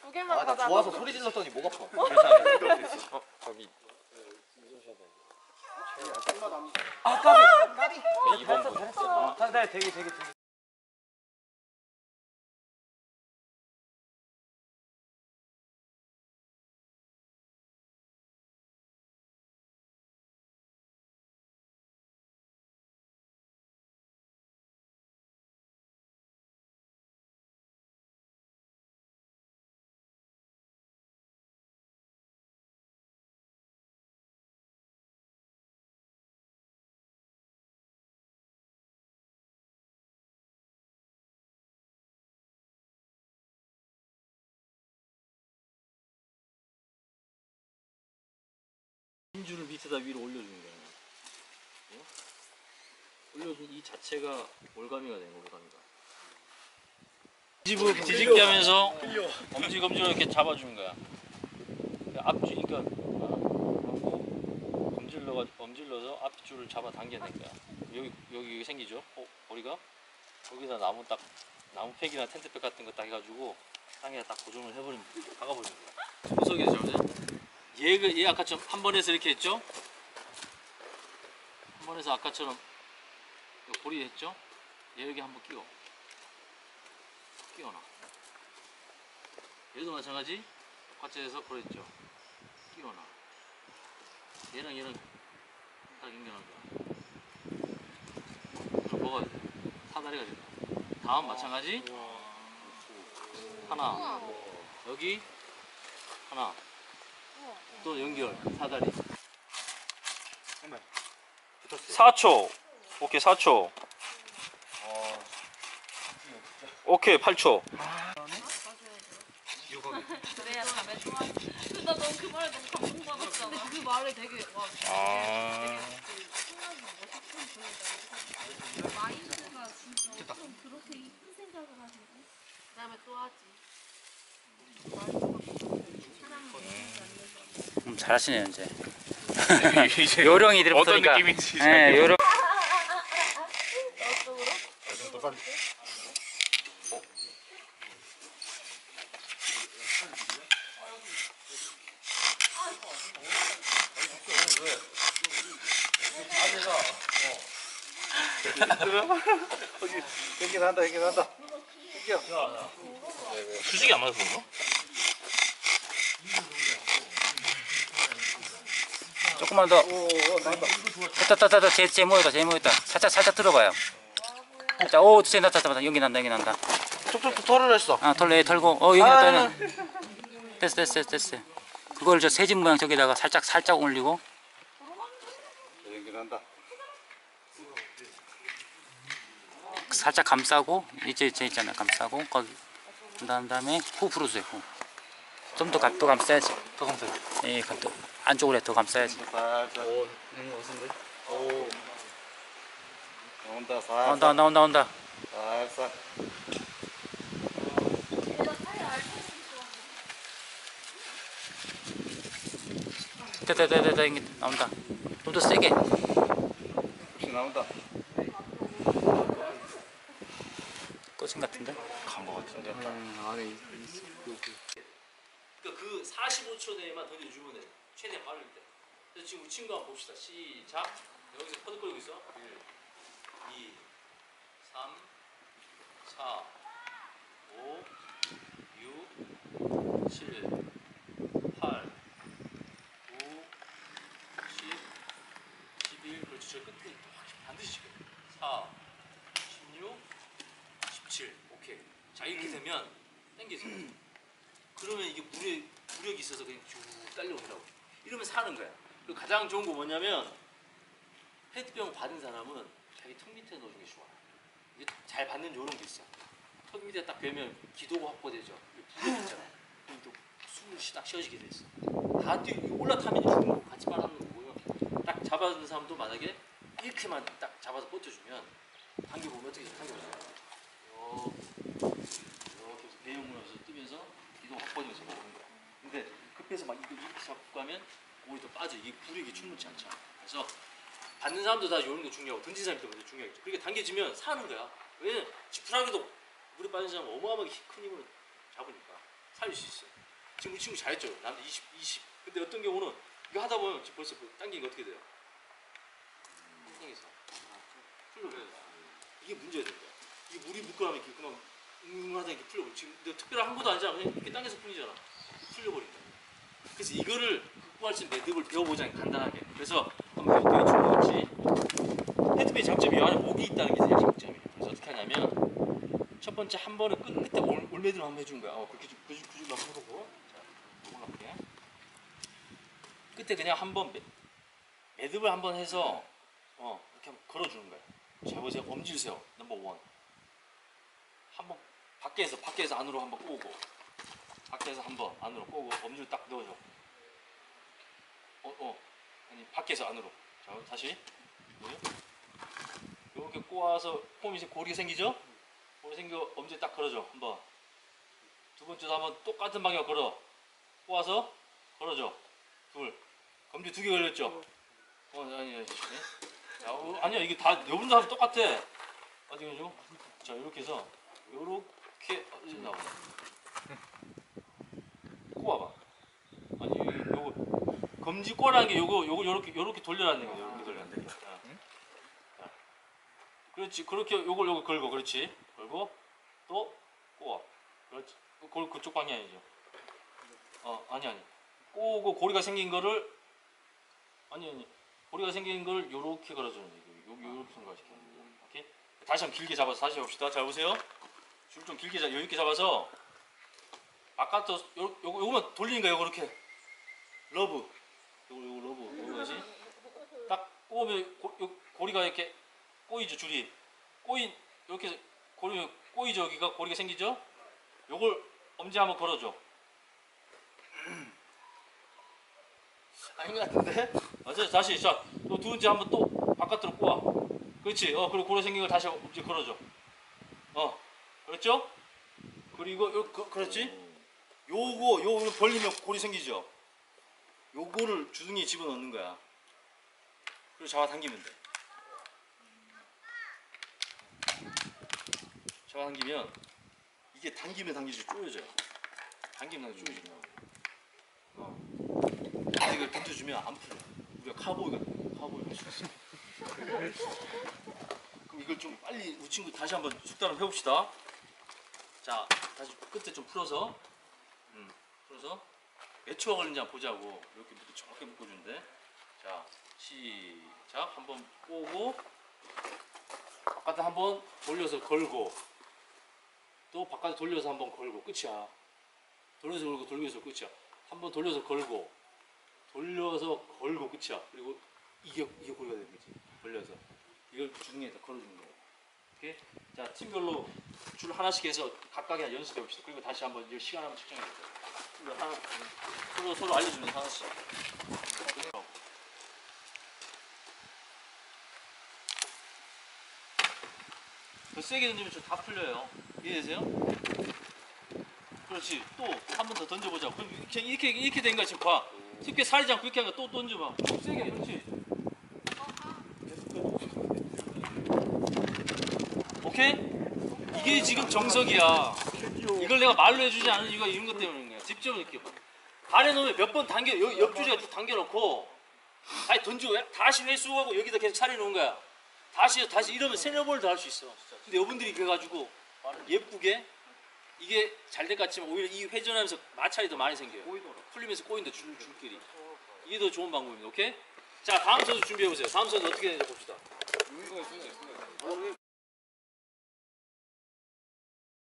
두 개만 아, 나 가자. 좋아서 소리 질렀더니 목 아파. 어, 거기 아, 까비. 까비. 2번 분. 잘했어. 아, 네, 되게, 되게, 되게. 진주를 밑에다 위로 올려주는 거야. 어? 올려준 이 자체가 올가미가 되는 올가미가. 뒤집어, 뒤집게 하면서 엄지 검지로 이렇게 잡아주는 거야. 그 앞줄, 그러니까 어, 하고 검질러가 엄질러서 앞줄을 잡아 당겨낸 거야. 여기 여기 생기죠? 어, 머리가 거기다 나무 딱 나무 팩이나 텐트팩 같은 거 딱 해가지고 땅에 딱 고정을 해버리면 박아버리는 거야. 구석에서 잡으세요. 얘가 얘 아까처럼 한 번에서 이렇게 했죠? 한 번에서 아까처럼 요 고리 했죠? 얘 여기 한번 끼워. 끼워놔. 얘도 마찬가지. 화채에서 그랬죠? 끼워놔. 얘랑 얘랑 딱 연결한 거야 그럼 뭐가 돼? 사다리가 된다 다음 마찬가지. 하나. 여기. 하나 또 연결 사다리. 4초. 오케이 4초. 오케이 8초. 그래야 밤에 좋아. 나 너무 그 말에 너무 감동받았잖아. 근데 그 말이 되게 와. 아 마인드가 진짜 좀 그렇게 이쁜 생각을 하시네. 그다음에 또 하지. 음, 잘하시네요 이제 요령이들 붙으니까 어떤 느낌인지 네, 요령 여기 난다, 여기 난다. 수직이 안 맞아서 그런가? 조금만 더. 오, 오. 됐다 됐다 됐다. 제, 제 모였다 제 모였다. 살짝 살짝 들어봐요. 자오 진짜 났다 났다. 여기 난다 여기 난다. 툭툭툭 털을 했어. 아 털레 털고. 어 여기 아, 났다. 됐어 됐어 됐어. 됐어 그걸 저 새집 모양 저기다가 살짝 살짝 올리고. 여기 난다. 살짝 감싸고 이제 이제 있잖아. 감싸고 거기. 그 다음에 후 풀어주세요 후 좀더 더 감싸야지 더 감싸. 예, 또 안쪽으로 더 감싸야지. 오? 오. 나온다. 나온다 나온다 나온다. 됐다 됐다 됐다 이게 나온다 좀 더 세게 혹시 나온다. 꺼진 같은데 간 거 같은데. 그러니까 그 45초 내에만 던져주면 돼. 최대한 빠를 때. 그래서 지금 친구 한번 봅시다. 시작. 여기서 퍼득거리고 있어. 1 2 3 4 5 6 7 8 9 10 11 그렇지. 저 끝에 반드시 지금 4 16 17 오케이. 자 이렇게 되면 당기세요. 그러면 이게 무력, 무력이 있어서 그냥 쭉 딸려오더라고. 이러면 사는 거야. 그리고 가장 좋은 거 뭐냐면 페트병 받은 사람은 자기 턱 밑에 넣어주는 게 좋아. 이게 잘 받는 요령도 있어. 턱 밑에 딱 베면 기도가 확보되죠. 무력 있잖아. 그럼 또 숨을 쉬- 딱 쉬어지게 돼 있어. 다 뛰, 올라타면 죽는 거 같이 빨아먹는 거고요. 딱 잡아준 사람도 만약에 이렇게만 딱 잡아서 버텨주면 당겨보면 어떻게 돼? 당겨보세요. 이렇게 이렇게 해서 배영문에서 뜨면서 기동 확보되면서 먹는 거야. 급해서 막 이거 이렇게 잡고 가면 오히려 더 빠져. 이게 구력이 충분치 않잖아. 그래서 받는 사람도 다거 중요하고 던진 사람도 먼저 중요하겠죠. 그렇게 당겨지면 사는 거야. 왜냐면 지푸라기도 물에 빠진 사람은 어마어마하게 큰 힘으로 잡으니까 살릴 수 있어. 지금 우리 친구 잘했죠. 남자 20, 20. 근데 어떤 경우는 이거 하다 보면 지금 벌써 그 당긴 게 어떻게 돼요? 당겨서 풀려버려요. 이게 된 거야. 이게 물이 묶어나면 이렇게 그냥 웅하다 이렇게 풀려버려. 지금 특별한 한 것도 아니잖아. 그냥 이렇게 당겨서 풀리잖아. 풀려버린다. 그래서 이거를 극복할 수 있는 매듭을 배워보자 간단하게. 그래서 한번 배워보게 중요하지. 헤드베이 장점이 이 안에 목이 있다는 게 제일 장점이에요. 그래서 어떻게 하냐면 첫 번째 한 번은 끝, 끝에 올, 올매듭 한번 해주는 거야. 어, 그렇게 좀 그주 그주 한번 해보고. 자, 올라갈게. 끝에 그냥 한번 매, 매듭을 한번 해서 어 이렇게 한번 걸어주는 거야. 자 보세요. 엄지를 세요. 넘버 원. 한번 밖에서 밖에서 안으로 한번 꼬고 밖에서 한 번 안으로 꼬고 엄지를 딱 넣어줘. 어 어. 아니 밖에서 안으로. 자 다시. 뭐요? 이렇게 꼬아서 폼이 이제 고리가 생기죠? 고리 생겨 엄지 딱 걸어줘 한번. 두 번째도 한번 똑같은 방향 걸어. 꼬아서 걸어줘. 둘. 검지 두 개 걸렸죠? 어 아니 아니. 자, 어, 아니야 이게 다 여분도 하면 똑같아. 가죠? 자 이렇게 해서 요렇게 어, 나오네. 꼬아봐. 아니 요거 검지 꼬라는 게 요거 요거 요렇게 요렇게 돌려놨는 거야. 요렇게 거. 자. 자. 그렇지. 그렇게 요걸 요거 걸고 그렇지. 걸고 또 꼬아. 그렇지. 그 그쪽 방향이죠. 어 아니 아니. 꼬고 고리가 생긴 거를 아니 아니 고리가 생긴 걸 요렇게 걸어 주는 거예요. 요 요렇게 생각하시면 돼요. 오케이? 다시 한번 길게 잡아서 다시 해 봅시다. 잘 보세요. 줄 좀 길게 잡, 여유 있게 잡아서 바깥으로 요 요거 요거만 돌리는 거예요. 이렇게 러브 요거 요거 러브 요거지. 딱 꼬우면 고, 요, 고리가 이렇게 꼬이죠 줄이 꼬인 이렇게 고리 꼬이죠 여기가 고리가 생기죠. 요걸 엄지 한번 걸어줘. 아닌 것 같은데? 맞아 다시 자또 두 번째 한번 또 바깥으로 꼬아 그렇지 어 그리고 고리 생긴 걸 다시 엄지 걸어줘 어 그렇죠? 그리고 요 그, 그렇지 요거 요거 벌리면 고리 생기죠 요거를 주둥이에 집어넣는 거야 그리고 잡아당기면 돼 잡아당기면 이게 당기면 당길수록 쪼여져요 당기면 당길수록 쪼여진다고 어. 이걸 던져주면 안 풀려. 우리가 카보이가 카보이 할수 있어. 그럼 이걸 좀 빨리 우리 친구 다시 한번 숙달을 해봅시다. 자, 다시 끝에 좀 풀어서, 음, 풀어서 몇 걸리는지 한번 보자고. 이렇게 묶어 정확히 묶어준대. 자, 시작. 한번 꼬고 바깥에 한번 돌려서 걸고 또 바깥에 돌려서 한번 걸고 끝이야. 돌려서 걸고 돌려서 끝이야. 한번 돌려서 걸고 돌려서 걸고 끝이야. 그리고 이게 이게 고리가 되는 거지. 걸려서 이걸 주둥이에다 걸어주는 거예요. 오케이? 자 팀별로 줄 하나씩 해서 각각에 연습해 봅시다. 그리고 다시 한번 이 시간 한번 측정해 볼게요. 하나 서로 서로 알려주면 하나씩. 더 세게 던지면 저 다 풀려요. 이해되세요? 그렇지. 또 한 번 더 던져보자. 그럼 이렇게 이렇게 된 거야 지금 봐. 쉽게 살지 않고 이렇게 하니까 또 던져봐. 세게 그렇지. 오케이? 이게 지금 정석이야. 이걸 내가 말로 해주지 않은 이유가 이런 것 때문인 거야. 직접 이렇게 봐. 발에 놓으면 몇 번 당겨 여기 옆줄에 쭉 당겨놓고 다시 던지고 다시 회수하고 여기다 계속 차려놓은 거야. 다시 다시 이러면 세네 번을 더 할 수 있어. 근데 여러분들이 그래가지고 예쁘게 이게 잘 될 것 같지만 오히려 이 회전하면서 마찰이 더 많이 생겨요. 풀리면서 꼬인다 줄 줄끼리. 이게 더 좋은 방법입니다. 오케이? 자 다음 선수 준비해 보세요. 다음 선수 어떻게 되는지 봅시다.